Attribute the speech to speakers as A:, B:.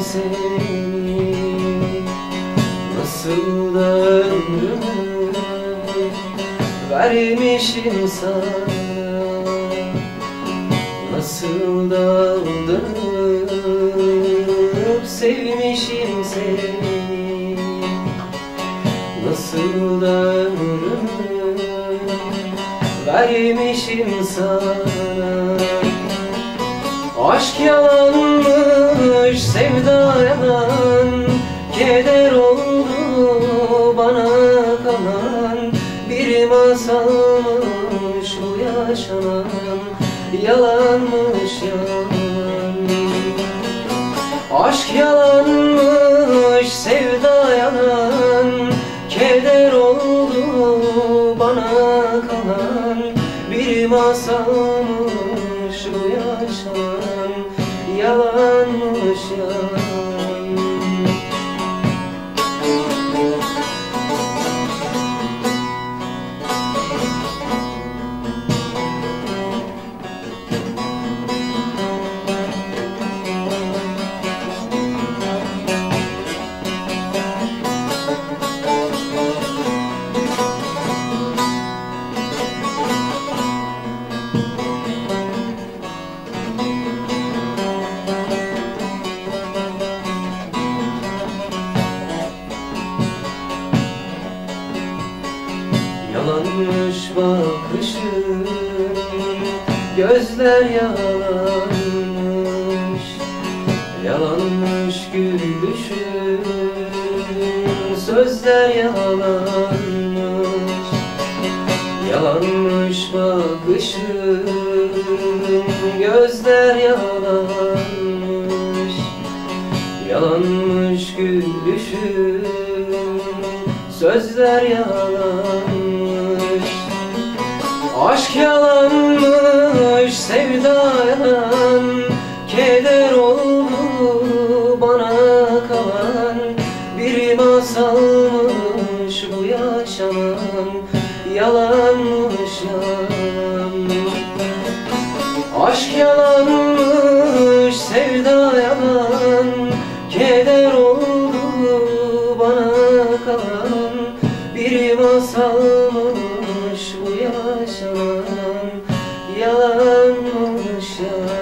A: seni. Nasıl da ömrümü vermişim sana. Nasıl da aldanıp sevmişim seni. Nasıl da ömrümü vermişim sana. Aşk yalanmış, yalan Keder oldu bana kalan. Bir masalmış bu yaşanan Yalanmış yalan. Aşk yalanmış, sevda yalan. Keder oldu bana kalan. Bir masalmış bu yaşanan Yalanmış yalan Yalanmış bakışın Gözler yalanmış. Yalanmış gülüşün Sözler yalanmış. Yalanmış bakışın Gözler yalanmış. Yalanmış gülüşün Sözler yalanmış Aşk yalanmış Sevda yalan Keder oldu bana kalan. Bir masalmış bu yaşanan Yalanmış yalan Aşk yalanmış, sevda yalan Keder oldu bana kalan. Bir masalmış bu yaşanan Yalanmış yalan